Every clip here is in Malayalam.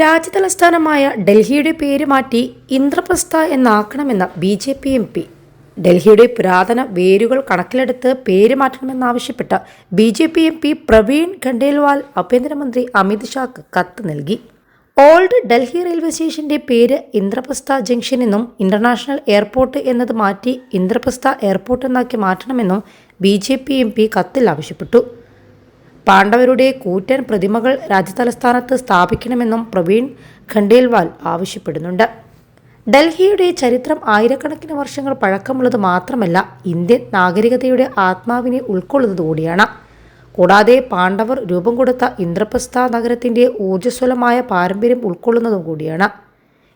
രാജ്യതലസ്ഥാനമായ ഡൽഹിയുടെ പേര് മാറ്റി Indraprastha എന്നാക്കണമെന്ന B J P M P. ഡൽഹിയുടെ പുരാതന വേരുകൾ കണക്കിലെടുത്ത് പേര് മാറ്റണമെന്നാവശ്യപ്പെട്ട് B J P M P Praveen Khandelwal ആഭ്യന്തരമന്ത്രി അമിത് ഷാക്ക് കത്ത് നൽകി. ഓൾഡ് ഡൽഹി റെയിൽവേ സ്റ്റേഷന്റെ പേര് ഇന്ദ്രപ്രസ്ഥ ജംഗ്ഷൻ എന്നും ഇന്റർനാഷണൽ എയർപോർട്ട് എന്നത് മാറ്റി ഇന്ദ്രപ്രസ്ഥ എയർപോർട്ട് എന്നാക്കി മാറ്റണമെന്നും B J P M P കത്തിൽ ആവശ്യപ്പെട്ടു. പാണ്ഡവരുടെ കൂറ്റൻ പ്രതിമകൾ രാജ്യതലസ്ഥാനത്ത് സ്ഥാപിക്കണമെന്നും പ്രവീൺ ഖണ്ഡേൽവാൾ ആവശ്യപ്പെടുന്നുണ്ട്. ഡൽഹിയുടെ ചരിത്രം ആയിരക്കണക്കിന് വർഷങ്ങൾ പഴക്കമുള്ളത് മാത്രമല്ല ഇന്ത്യൻ നാഗരികതയുടെ ആത്മാവിനെ ഉൾക്കൊള്ളുന്നതുകൂടിയാണ് കൂടാതെ പാണ്ഡവർ രൂപം കൊടുത്ത ഇന്ദ്രപ്രസ്ഥ നഗരത്തിന്റെ ഊർജസ്വലമായ പാരമ്പര്യം ഉൾക്കൊള്ളുന്നതും കൂടിയാണ്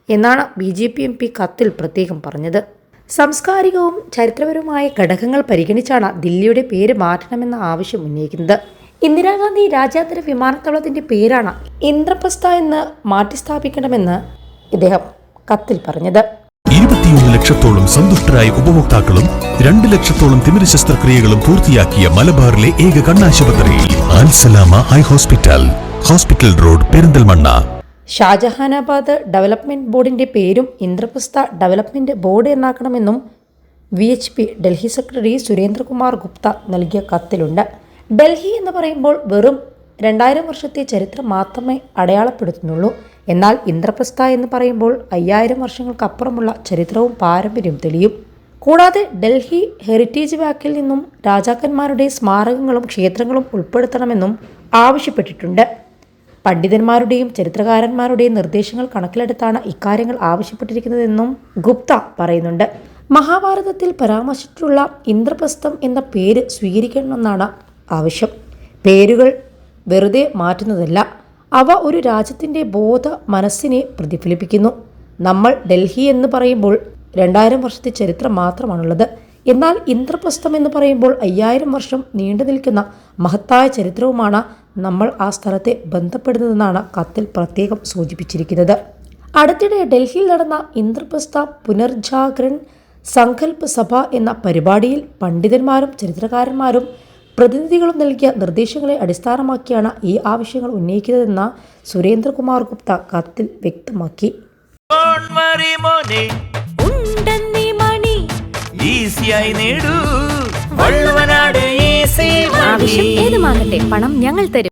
എന്നാണ് B J P M P കത്തിൽ പ്രത്യേകം പറഞ്ഞത്. സാംസ്കാരികവും ചരിത്രപരവുമായ ഘടകങ്ങൾ പരിഗണിച്ചാണ് ദില്ലിയുടെ പേര് മാറ്റണമെന്ന ആവശ്യം ഉന്നയിക്കുന്നത്. ഇന്ദിരാഗാന്ധി രാജ്യാന്തര വിമാനത്താവളത്തിന്റെ പേരാണ് ഇന്ദ്രപ്രസ്ഥ എന്ന് മാറ്റി മാറ്റിസ്ഥാപിക്കണമെന്ന് ഇദ്ദേഹം കത്തിൽ പറഞ്ഞത്. ഇരുപത്തിയൊന്ന് ലക്ഷത്തോളം സന്തുഷ്ടരായ ഉപഭോക്താക്കളും രണ്ട് ലക്ഷത്തോളം തിമിര ശസ്ത്രക്രിയകളും പൂർത്തിയാക്കിയ മലബാറിലെ ഏക കണ്ണാശുപത്രി Alsalama eye hospital hospital road Perinthalmanna. Shahjahanabad development ബോർഡിന്റെ പേരും Indraprastha development board എന്നാക്കണമെന്നും V H P Delhi secretary Surendrakumar Gupta നൽകിയ കത്തിലുണ്ട്. ഡൽഹി എന്ന് പറയുമ്പോൾ വെറും രണ്ടായിരം വർഷത്തെ ചരിത്രം മാത്രമേ അടയാളപ്പെടുത്തുന്നുള്ളൂ. എന്നാൽ ഇന്ദ്രപ്രസ്ഥ എന്ന് പറയുമ്പോൾ അയ്യായിരം വർഷങ്ങൾക്കപ്പുറമുള്ള ചരിത്രവും പാരമ്പര്യവും തെളിയും. കൂടാതെ ഡൽഹി ഹെറിറ്റേജ് വാക്കിൽ നിന്നും രാജാക്കന്മാരുടെ സ്മാരകങ്ങളും ക്ഷേത്രങ്ങളും ഉൾപ്പെടുത്തണമെന്നും ആവശ്യപ്പെട്ടിട്ടുണ്ട്. പണ്ഡിതന്മാരുടെയും ചരിത്രകാരന്മാരുടെയും നിർദ്ദേശങ്ങൾ കണക്കിലെടുത്താണ് ഇക്കാര്യങ്ങൾ ആവശ്യപ്പെട്ടിരിക്കുന്നതെന്നും ഗുപ്ത പറയുന്നുണ്ട്. മഹാഭാരതത്തിൽ പരാമർശിച്ചിട്ടുള്ള ഇന്ദ്രപ്രസ്ഥം എന്ന പേര് സ്വീകരിക്കണമെന്നാണ് ആവശ്യം. പേരുകൾ വെറുതെ മാറ്റുന്നതല്ല. അവ ഒരു രാജ്യത്തിന്റെ ബോധ മനസ്സിനെ പ്രതിഫലിപ്പിക്കുന്നു. നമ്മൾ ഡൽഹി എന്ന് പറയുമ്പോൾ രണ്ടായിരം വർഷത്തെ ചരിത്രം മാത്രമാണുള്ളത്. എന്നാൽ ഇന്ദ്രപ്രസ്ഥം എന്ന് പറയുമ്പോൾ അയ്യായിരം വർഷം നീണ്ടു നിൽക്കുന്ന മഹത്തായ ചരിത്രവുമാണ് നമ്മൾ ആ സ്ഥലത്തെ ബന്ധപ്പെടുന്നതെന്നാണ് കത്തിൽ പ്രത്യേകം സൂചിപ്പിച്ചിരിക്കുന്നത്. അടുത്തിടെ ഡൽഹിയിൽ നടന്ന ഇന്ദ്രപ്രസ്ഥ പുനർജാഗരൺ സങ്കല്പ സഭ എന്ന പരിപാടിയിൽ പണ്ഡിതന്മാരും ചരിത്രകാരന്മാരും പ്രതിനിധികളും നൽകിയ നിർദ്ദേശങ്ങളെ അടിസ്ഥാനമാക്കിയാണ് ഈ ആവശ്യങ്ങൾ ഉന്നയിക്കുന്നതെന്ന് സുരേന്ദ്രകുമാർ ഗുപ്ത കത്തിൽ വ്യക്തമാക്കി. ആവശ്യം ഏതുമാകട്ടെ പണം ഞങ്ങൾ തരും.